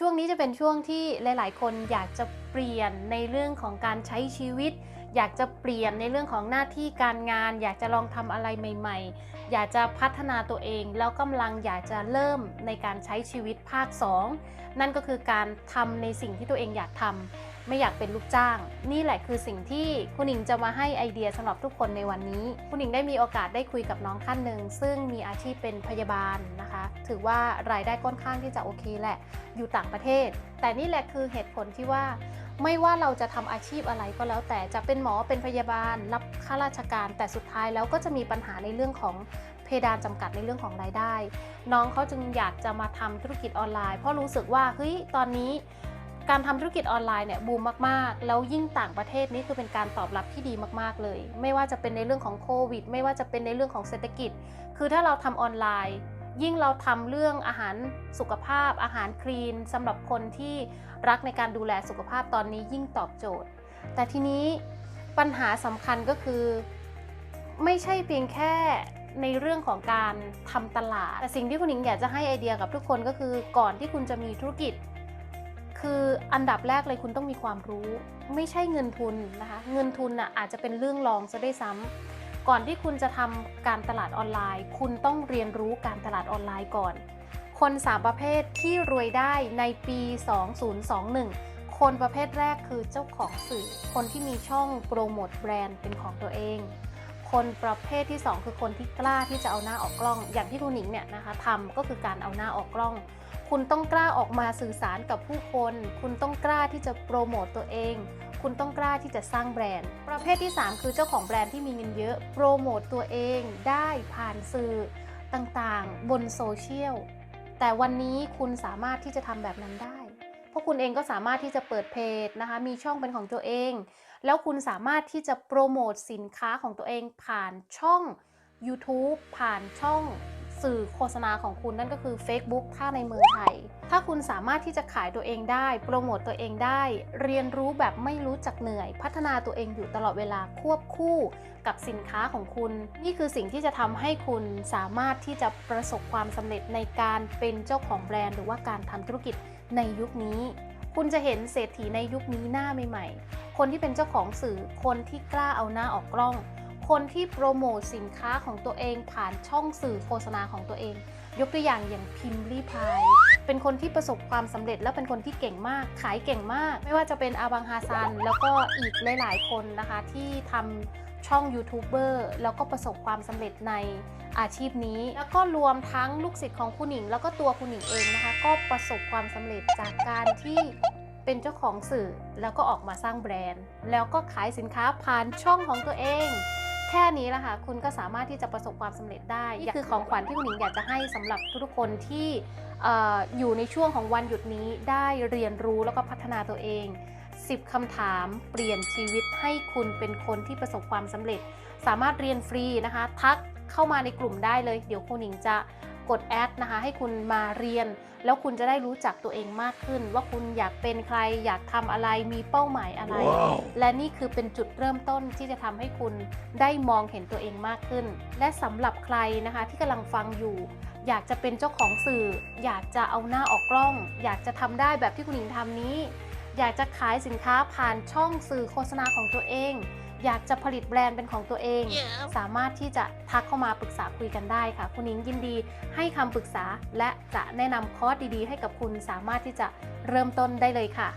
ช่วงนี้จะเป็นช่วงที่หลาย ๆ คนอยากจะเปลี่ยนในเรื่องของการใช้ชีวิต อยากจะเปลี่ยนในเรื่องของหน้าที่การงาน อยากจะลองทำอะไรใหม่ ๆ อยากจะพัฒนาตัวเอง แล้วกำลังอยากจะเริ่มในการใช้ชีวิตภาค 2 นั่นก็คือการทำในสิ่งที่ตัวเองอยากทำ ไม่อยากเป็นลูกจ้าง นี่แหละคือสิ่งที่คุณหญิงจะมาให้ไอเดียสำหรับทุกคนในวันนี้ คุณหญิงได้มีโอกาสได้คุยกับน้องท่านหนึ่งซึ่งมีอาชีพเป็นพยาบาลนะคะ ถือว่ารายได้ค่อนข้างที่จะโอเคแหละ อยู่ต่างประเทศ แต่นี่แหละคือเหตุผลที่ว่าไม่ว่าเราจะทำอาชีพอะไรก็แล้วแต่จะเป็นหมอเป็นพยาบาล รับข้าราชการ แต่สุดท้ายแล้วก็จะมีปัญหาในเรื่องของเพดานจำกัดในเรื่องของรายได้ น้องเขาจึงอยากจะมาทำธุรกิจออนไลน์ เพราะรู้สึกว่าเฮ้ยตอนนี้ การทำธุรกิจออนไลน์เนี่ยบูมมากๆ แล้วยิ่งต่างประเทศนี่คือเป็นการตอบรับที่ดีมากๆเลย ไม่ว่าจะเป็นในเรื่องของโควิด ไม่ว่าจะเป็นในเรื่องของเศรษฐกิจ คือถ้าเราทำออนไลน์ ยิ่งเราทำเรื่องอาหารสุขภาพ อาหารคลีนสำหรับคนที่รักในการดูแลสุขภาพตอนนี้ยิ่งตอบโจทย์ แต่ทีนี้ปัญหาสำคัญก็คือ ไม่ใช่เพียงแค่ในเรื่องของการทำตลาด แต่สิ่งที่คุณหญิงอยากจะให้ไอเดียกับทุกคนก็คือก่อนที่คุณจะมีธุรกิจ คืออันดับแรกเลยคุณต้องมีความรู้ ไม่ใช่เงินทุนนะคะ เงินทุนน่ะอาจจะเป็นเรื่องรองซะได้ซ้ำก่อนที่คุณจะทำการตลาดออนไลน์ คุณต้องเรียนรู้การตลาดออนไลน์ก่อน คนสามประเภทที่รวยได้ในปี 2021 คนประเภทแรกคือเจ้าของสื่อ คนที่มีช่องโปรโมทแบรนด์เป็นของตัวเองคนประเภทที่ 2 คือคนที่กล้าที่จะเอาหน้าออกกล้อง อย่างที่คุณหนิงเนี่ยนะคะทำก็คือการเอาหน้าออกกล้อง คุณต้องกล้าออกมาสื่อสารกับผู้คน คุณต้องกล้าที่จะโปรโมตตัวเอง คุณต้องกล้าที่จะสร้างแบรนด์ ประเภทที่ 3 คือเจ้าของแบรนด์ที่มีเงินเยอะ โปรโมตตัวเองได้ผ่านสื่อต่างๆ บนโซเชียล แต่วันนี้คุณสามารถที่จะทำแบบนั้นได้ เพราะคุณเองก็สามารถที่จะเปิดเพจนะคะ มีช่องเป็นของตัวเอง แล้วคุณสามารถที่จะโปรโมทสินค้าของตัวเองผ่านช่อง YouTube ผ่านช่อง สื่อโฆษณาของคุณนั่นก็คือ Facebook ถ้าในเมืองไทย ถ้าคุณสามารถที่จะขายตัวเองได้ โปรโมตตัวเองได้ เรียนรู้แบบไม่รู้จักเหนื่อย พัฒนาตัวเองอยู่ตลอดเวลาควบคู่กับสินค้าของคุณ นี่คือสิ่งที่จะทำให้คุณสามารถที่จะประสบความสำเร็จในการเป็นเจ้าของแบรนด์ หรือว่าการทำธุรกิจในยุคนี้ คุณจะเห็นเศรษฐีในยุคนี้หน้าใหม่ๆ คนที่เป็นเจ้าของสื่อคนที่กล้าเอาหน้าออกกล้อง คนที่โปรโมทสินค้าของตัวเองผ่านช่องสื่อโฆษณาของตัวเอง ยกตัวอย่างอย่างพิมพ์รีพายเป็นคนที่ประสบความสำเร็จและเป็นคนที่เก่งมาก ขายเก่งมาก ไม่ว่าจะเป็นอาบังฮาซัน แล้วก็อีกหลาย ๆ คนนะคะที่ทำช่องยูทูบเบอร์แล้วก็ประสบความสำเร็จในอาชีพนี้ แล้วก็รวมทั้งลูกศิษย์ของคุณหญิง แล้วก็ตัวคุณหญิงเองนะคะ ก็ประสบความสำเร็จจากการที่เป็นเจ้าของสื่อแล้วก็ออกมาสร้างแบรนด์ แล้วก็ขายสินค้าผ่านช่องของตัวเอง แค่นี้ละค่ะคุณก็สามารถที่จะประสบความสำเร็จได้นี่คือของขวัญที่คุณหญิงอยากจะให้สำหรับทุกๆคนที่เอออยู่ในช่วงของวันหยุดนี้ได้เรียนรู้แล้วก็พัฒนาตัวเอง 10คำถามเปลี่ยนชีวิตให้คุณเป็นคนที่ประสบความสำเร็จ สามารถเรียนฟรีนะคะ ทักเข้ามาในกลุ่มได้เลย เดี๋ยวคุณหญิงจะ กดแอดนะคะให้คุณมาเรียน แล้วคุณจะได้รู้จักตัวเองมากขึ้น ว่าคุณอยากเป็นใครอยากทำอะไรมีเป้าหมายอะไรและนี่คือเป็นจุดเริ่มต้นที่จะทำให้คุณได้มองเห็นตัวเองมากขึ้น และสำหรับใครนะคะที่กำลังฟังอยู่ อยากจะเป็นเจ้าของสื่อ อยากจะเอาหน้าออกกล้อง อยากจะทำได้แบบที่คุณหญิงทำนี้ อยากจะขายสินค้าผ่านช่องสื่อโฆษณาของตัวเอง อยากจะผลิตแบรนด์เป็นของตัวเองสามารถที่จะทักเข้ามาปรึกษาคุยกันได้ค่ะ คุณหญิงยินดีให้คำปรึกษา และจะแนะนำคอร์สดีๆ ให้กับคุณสามารถที่จะเริ่มต้นได้เลยค่ะ